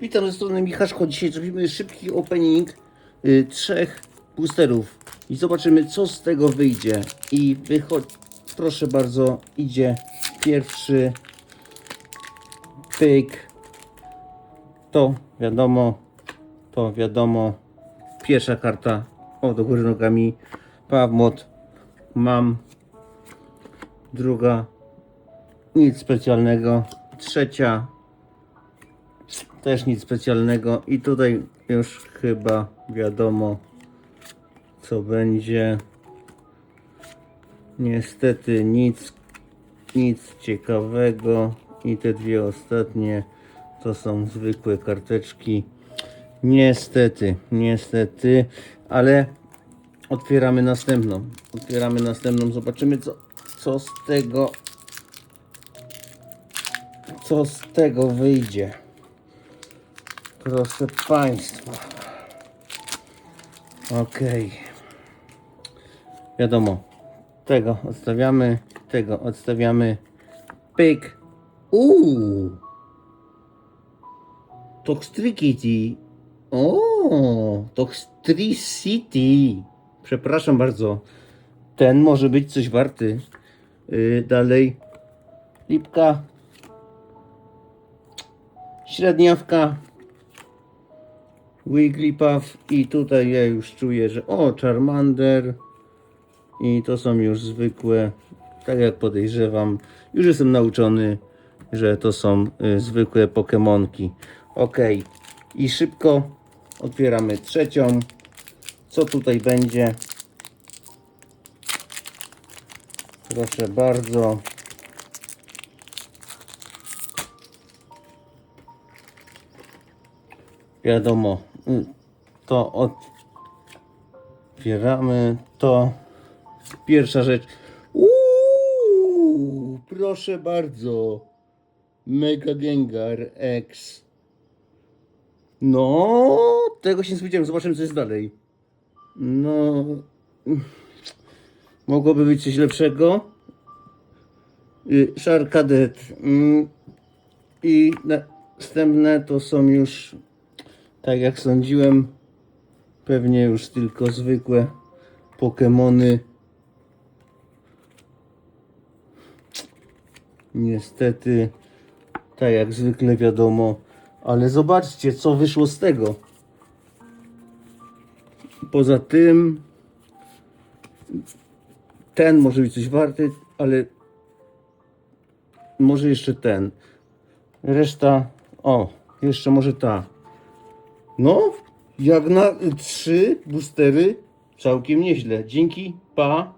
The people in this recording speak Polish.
Witam ze strony Michaszko. Dzisiaj zrobimy szybki opening y, trzech boosterów i zobaczymy co z tego wyjdzie. I wychodź, proszę bardzo, idzie pierwszy pyk. To wiadomo, to wiadomo. Pierwsza karta, o do góry nogami, Pawmot, mam. Druga, nic specjalnego. Trzecia, też nic specjalnego. I tutaj już chyba wiadomo, co będzie. Niestety nic, nic ciekawego. I te dwie ostatnie to są zwykłe karteczki. Niestety, niestety, ale otwieramy następną. Otwieramy następną, zobaczymy co, co z tego co z tego wyjdzie. Proszę Państwa. Okej. Wiadomo. Tego odstawiamy. Tego odstawiamy. Pyk. Uuu. Toxtricity. O, Toxtricity. Przepraszam bardzo. Ten może być coś warty. Yy, dalej. Lipka. Średniawka. Wigglypuff i tutaj ja już czuję, że o, Charmander i to są już zwykłe, tak jak podejrzewam, już jestem nauczony, że to są y, zwykłe Pokemonki. Ok, i szybko otwieramy trzecią. Co tutaj będzie? Proszę bardzo. wiadomo, to otwieramy to. Pierwsza rzecz. Uuu, proszę bardzo. Mega Gengar X. No, tego się nie spodziewałem. Zobaczymy, co jest dalej. No, mogłoby być coś lepszego. Y, Shark Cadet. Mm, I następne to są już tak jak sądziłem, pewnie już tylko zwykłe Pokemony. Niestety, tak jak zwykle wiadomo, ale zobaczcie, co wyszło z tego. Poza tym, ten może być coś warty, ale może jeszcze ten. Reszta, o, jeszcze może ta. No, jak na trzy boostery, całkiem nieźle. Dzięki, pa.